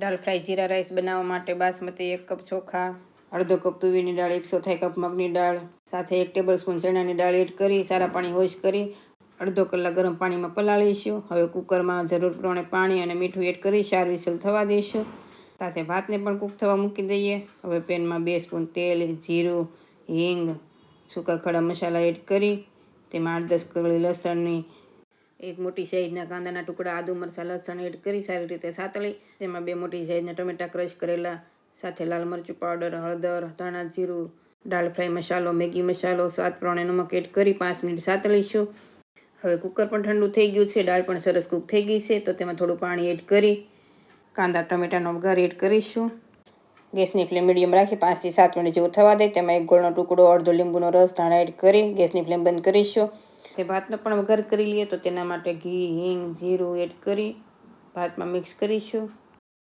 દાળ fry જીરા rice બનાવવા માટે બાસમતી એક કપ ચોખા, અડધો કપ તુવેરની દાળ, એકસો થાય કપ મગની દાળ, સાથે એક ટેબલ સ્પૂન ચણાની દાળ એડ કરી, સારા પાણી વોશ કરી, અડધો કલાક ગરમ પાણીમાં પલાળીશું. હવે કુકરમાં જરૂર પ્રમાણે પાણી અને મીઠું એડ કરી ચાર થવા દઈશું. સાથે ભાતને પણ કૂક થવા મૂકી દઈએ. હવે પેનમાં બે સ્પૂન તેલ, જીરું, હિંગ, સૂકા ખડા મસાલા એડ કરી, તેમાં આઠ દસ કળી લસણની એક મોટી સાઈઝના કાંદાના ટુકડા, આદુ, મરચાં, લસણ એડ કરી સારી રીતે સાતળી. તેમાં બે મોટી સાઈઝના ટમેટા ક્રશ કરેલા, સાથે લાલ મરચું પાવડર, હળદર, ધાણા જીરું, દાળ ફ્રાય મસાલો, મેગી મસાલો, સ્વાદ પ્રમાણે નમક એડ કરી પાંચ મિનિટ સાતળીશું. હવે કુકર પણ ઠંડુ થઈ ગયું છે, દાળ પણ સરસ કૂક થઈ ગઈ છે, તો તેમાં થોડું પાણી એડ કરી કાંદા, ટમેટાનો વઘાર એડ કરીશું. ગેસની ફ્લેમ મીડિયમ રાખી પાંચથી સાત મિનિટ જેવું થવા દે, તેમાં એક ગોળનો ટુકડો, અડધો લીંબુનો રસ, ધાણા એડ કરી ગેસની ફ્લેમ બંધ કરીશું. તે ભાતનો પણ વઘાર કરી લઈએ તો તેના માટે ઘી, હિંગ, જીરું એડ કરી ભાતમાં મિક્સ કરીશું.